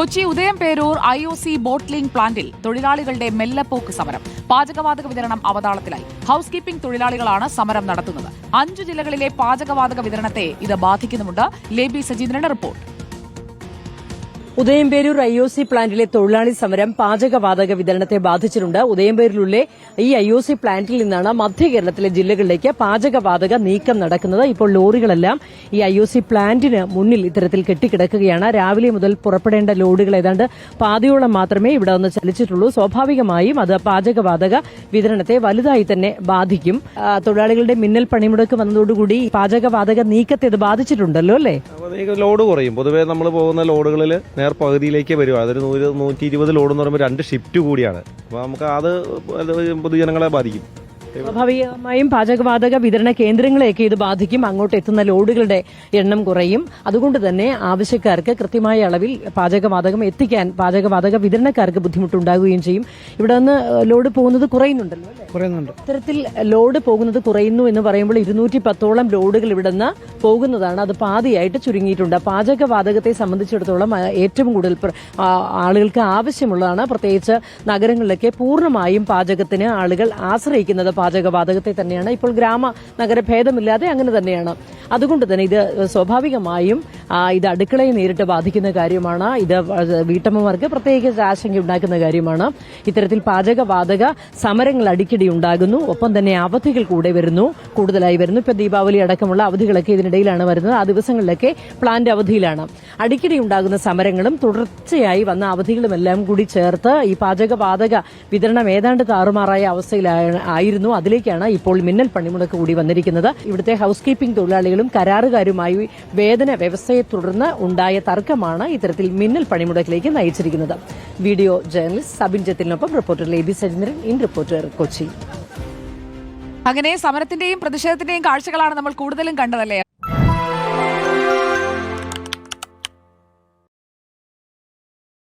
Kochi Udayamperoor I O C bottling പ്ലാന്റിൽ തൊഴിലാളികളുടെ മെല്ലപ്പോക്ക് സമരം. പാചകവാതക വിതരണം അവതാളത്തിലായി. ഹൌസ് കീപ്പിംഗ് തൊഴിലാളികളാണ് സമരം നടത്തുന്നത്. അഞ്ചു ജില്ലകളിലെ പാചകവാതക വിതരണത്തെ ഇത് ബാധിക്കുന്നുമുണ്ട്. Leby സജീന്ദ്രന്റെ report. Udayamperoor I O C പ്ലാന്റിലെ തൊഴിലാളി സമരം പാചകവാതക വിതരണത്തെ ബാധിച്ചിട്ടുണ്ട്. ഉദയംപേരൂരിലെ ഈ ഐ ഒ സി പ്ലാന്റിൽ നിന്നാണ് മധ്യ കേരളത്തിലെ ജില്ലകളിലേക്ക് പാചകവാതക നീക്കം നടക്കുന്നത്. ഇപ്പോൾ ലോറികളെല്ലാം ഈ ഐ ഒ സി പ്ലാന്റിന് മുന്നിൽ ഇത്തരത്തിൽ കെട്ടിക്കിടക്കുകയാണ്. രാവിലെ മുതൽ പുറപ്പെടേണ്ട ലോഡുകൾ ഏതാണ്ട് പാതയോളം മാത്രമേ ഇവിടെ നിന്ന് ചലിച്ചിട്ടുള്ളൂ. സ്വാഭാവികമായും അത് പാചകവാതക വിതരണത്തെ വലുതായി തന്നെ ബാധിക്കും. തൊഴിലാളികളുടെ മിന്നൽ പണിമുടക്ക് വന്നതോടുകൂടി പാചകവാതക നീക്കത്തെ ബാധിച്ചിട്ടുണ്ടല്ലോ അല്ലേ? ലോഡ് കുറയും. പൊതുവേ നമ്മൾ പോകുന്ന ലോഡുകളിൽ നേർ പകുതിയിലേക്ക് വരും. അതൊരു നൂറ് നൂറ്റി ഇരുപത് ലോഡ് എന്ന് പറയുമ്പോൾ രണ്ട് ഷിഫ്റ്റ് കൂടിയാണ്. അപ്പോൾ നമുക്ക് അത് പൊതുജനങ്ങളെ ബാധിക്കും. സ്വാഭാവികമായും പാചകവാതക വിതരണ കേന്ദ്രങ്ങളെയൊക്കെ ഇത് ബാധിക്കും. അങ്ങോട്ട് എത്തുന്ന ലോഡുകളുടെ എണ്ണം കുറയും. അതുകൊണ്ട് തന്നെ ആവശ്യക്കാർക്ക് കൃത്യമായ അളവിൽ പാചകവാതകം എത്തിക്കാൻ പാചകവാതക വിതരണക്കാർക്ക് ബുദ്ധിമുട്ടുണ്ടാകുകയും ചെയ്യും. ഇവിടെ നിന്ന് ലോഡ് പോകുന്നത് കുറയുന്നുണ്ടല്ലോ കുറയുന്നുണ്ട്. ഇത്തരത്തിൽ ലോഡ് പോകുന്നത് കുറയുന്നു എന്ന് പറയുമ്പോൾ ഇരുന്നൂറ്റി പത്തോളം ലോഡുകൾ ഇവിടെ നിന്ന് പോകുന്നതാണ്. അത് പാതിയായിട്ട് ചുരുങ്ങിയിട്ടുണ്ട്. പാചകവാതകത്തെ സംബന്ധിച്ചിടത്തോളം ഏറ്റവും കൂടുതൽ ആളുകൾക്ക് ആവശ്യമുള്ളതാണ്. പ്രത്യേകിച്ച് നഗരങ്ങളിലൊക്കെ പൂർണമായും പാചകത്തിന് ആളുകൾ ആശ്രയിക്കുന്നത് പാചകവാതകത്തെ തന്നെയാണ്. ഇപ്പോൾ ഗ്രാമ നഗര ഭേദമില്ലാതെ അങ്ങനെ തന്നെയാണ്. അതുകൊണ്ട് തന്നെ ഇത് സ്വാഭാവികമായും ഇത് അടുക്കളയെ നേരിട്ട് ബാധിക്കുന്ന കാര്യമാണ്. ഇത് വീട്ടമ്മമാർക്ക് പ്രത്യേകിച്ച് ആശങ്ക ഉണ്ടാക്കുന്ന കാര്യമാണ്. ഇത്തരത്തിൽ പാചകവാതക സമരങ്ങൾ അടിക്കടി ഉണ്ടാകുന്നു. ഒപ്പം തന്നെ അവധികൾ കൂടെ വരുന്നു. കൂടുതലായി വരുന്നു. ഇപ്പൊ ദീപാവലി അടക്കമുള്ള അവധികളൊക്കെ ഇതിനിടയിലാണ് വരുന്നത്. ആ ദിവസങ്ങളിലൊക്കെ പ്ലാന്റ് അവധിയിലാണ്. അടിക്കടി ഉണ്ടാകുന്ന സമരങ്ങളും തുടർച്ചയായി വന്ന അവധികളുമെല്ലാം കൂടി ചേർത്ത് ഈ പാചകവാതക വിതരണം ഏതാണ്ട് താറുമാറായ അവസ്ഥയിലായ- ആയിരുന്നു അതിലേക്കാണ് ഇപ്പോൾ മിന്നൽ പണിമുടക്ക് കൂടി വന്നിരിക്കുന്നത്. ഇവിടുത്തെ ഹൗസ് കീപ്പിംഗ് തൊഴിലാളികളും കരാറുകാരുമായി വേതന വ്യവസ്ഥയെ തുടർന്ന് ഉണ്ടായ തർക്കമാണ് ഇത്തരത്തിൽ മിന്നൽ പണിമുടക്കിലേക്ക് നയിച്ചിരിക്കുന്നത്. Video journalist Sabin ജത്തിനൊപ്പം reporter Leby Sajeendran. In reporter Kochi. അങ്ങനെ സമരത്തിന്റെയും പ്രതിഷേധത്തിന്റെയും കാഴ്ചകളാണ് നമ്മൾ കൂടുതലും കണ്ടതല്ലേ?